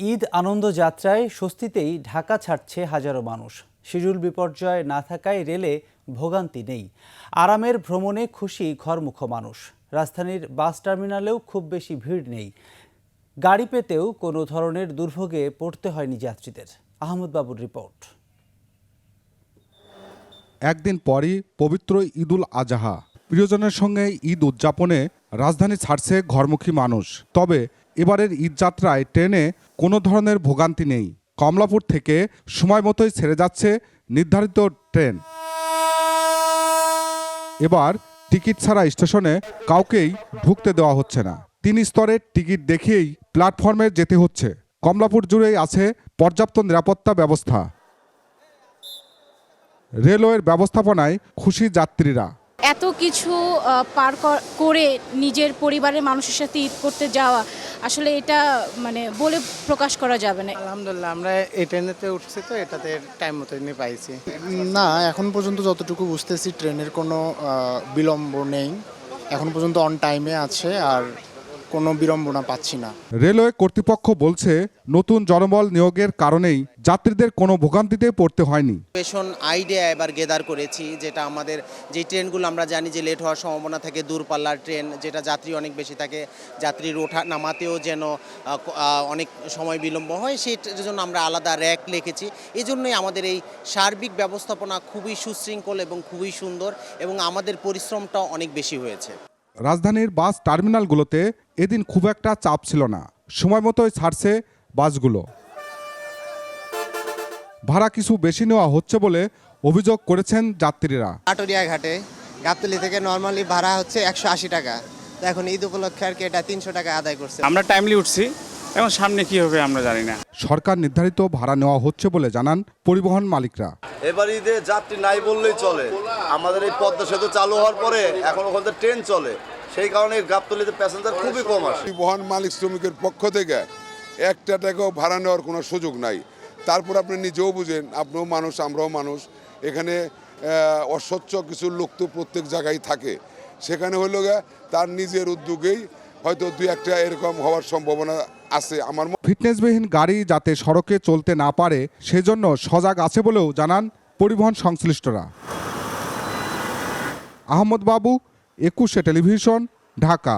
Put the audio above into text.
ঈদ আনন্দ যাত্রায় স্বস্তিতেই ঢাকা ছাড়ছে হাজারো মানুষ। শিডিউল বিপর্যয় না থাকায় রেলে ভোগান্তি নেই। আরামের ভ্রমণে খুশি ঘরমুখ মানুষ। রাজধানীর বাস টার্মিনালেও খুব বেশি ভিড় নেই। গাড়ি পেতেও কোনো ধরনের দুর্ভোগে পড়তে হয়নি যাত্রীদের। আহমদ বাবুর রিপোর্ট। একদিন পরই পবিত্র ঈদুল আজহা। প্রিয়জনের সঙ্গে ঈদ উদযাপনে রাজধানী ছাড়ছে ঘরমুখী মানুষ। তবে এবারের ঈদ যাত্রায় ট্রেনে কোনো ধরনের ভোগান্তি নেই। কমলাপুর থেকে সময় মতোই ছেড়ে যাচ্ছে নির্ধারিত ট্রেন। এবার টিকিট ছাড়া স্টেশনে কাউকেই ঢুকতে দেওয়া হচ্ছে না। তিন স্তরের টিকিট দেখেই প্ল্যাটফর্মে যেতে হচ্ছে। কমলাপুর জুড়েই আছে পর্যাপ্ত নিরাপত্তা ব্যবস্থা। রেলওয়ের ব্যবস্থাপনায় খুশি যাত্রীরা। এত কিছু পার করে নিজের পরিবারের মানুষের সাথে ঈদ করতে যাওয়া আসলে এটা মানে বলে প্রকাশ করা যাবে না। আলহামদুলিল্লাহ আমরা এই ট্রেনেতে উঠছি তো এটাতে টাইম মতো নিয়ে পাইছি। না এখন পর্যন্ত যতটুকু বুঝতেছি ট্রেনের কোনো বিলম্ব নেই। এখন পর্যন্ত অন টাইমে আছে আর কোনো বিড়ম্বনা পাচ্ছি না। রেলওয়ে কর্তৃপক্ষ বলছে নতুন জনবল নিয়োগের কারণেই যাত্রীদের কোনো ভোগান্তিতে পড়তে হয়নি। পেশন আইডিয়া এবার গেদার করেছি যেটা আমাদের যে ট্রেনগুলো আমরা জানি যে লেট হওয়ার সম্ভাবনা থাকে দূরপাল্লার ট্রেন যেটা যাত্রী অনেক বেশি থাকে যাত্রীর ওঠা নামাতেও যেন অনেক সময় বিলম্ব হয় সেটার জন্য আমরা আলাদা র্যাক লিখেছি এই জন্যই আমাদের এই সার্বিক ব্যবস্থাপনা খুবই সুশৃঙ্খল এবং খুবই সুন্দর এবং আমাদের পরিশ্রমটাও অনেক বেশি হয়েছে। রাজধানীর বাস টার্মিনালগুলোতে এদিন খুব একটা চাপ ছিল না। সময় মতোই ছাড়ছে বাসগুলো। ভাড়া কিছু বেশি নেওয়া হচ্ছে বলে অভিযোগ করেছেন যাত্রীরা। আটরিয়া ঘাটে গাবতলি থেকে নর্মালি ভাড়া হচ্ছে একশো আশি টাকা। তো এখন ঈদ উপলক্ষে আর কি এটা তিনশো টাকা আদায় করছে। আমরা টাইমলি উঠছি। এখন সামনে কি হবে আমরা জানি না। সরকার নির্ধারিত ভাড়া নেওয়া হচ্ছে বলে জানান পরিবহন মালিকরা। এবার ঈদে যাত্রী নাই বললেই চলে। আমাদের এই পদ্মা সেতু চালু হওয়ার পরে এখন ওখান থেকে ট্রেন চলে। সেই কারণে গাবতলিতে প্যাসেঞ্জার খুবই কম আসে। পরিবহন মালিক শ্রমিকের পক্ষ থেকে একটা টাকাও ভাড়া নেওয়ার কোনো সুযোগ নাই। তারপর আপনি নিজেও বুঝেন আপনিও মানুষ আমরাও মানুষ। এখানে আহ, অস্বচ্ছ কিছু লোক তো প্রত্যেক জায়গায় থাকে। সেখানে হইল গিয়ে তার নিজের উদ্যোগেই হয়তো দুই একটা এরকম হওয়ার সম্ভাবনা আছে আমার ফিটনেসবিহীন গাড়ি যাতে সড়কে চলতে না পারে, সেজন্য সজাগ আছে বলেও জানান পরিবহন সংশ্লিষ্টরা। আহমদ বাবু, একুশে টেলিভিশন, ঢাকা।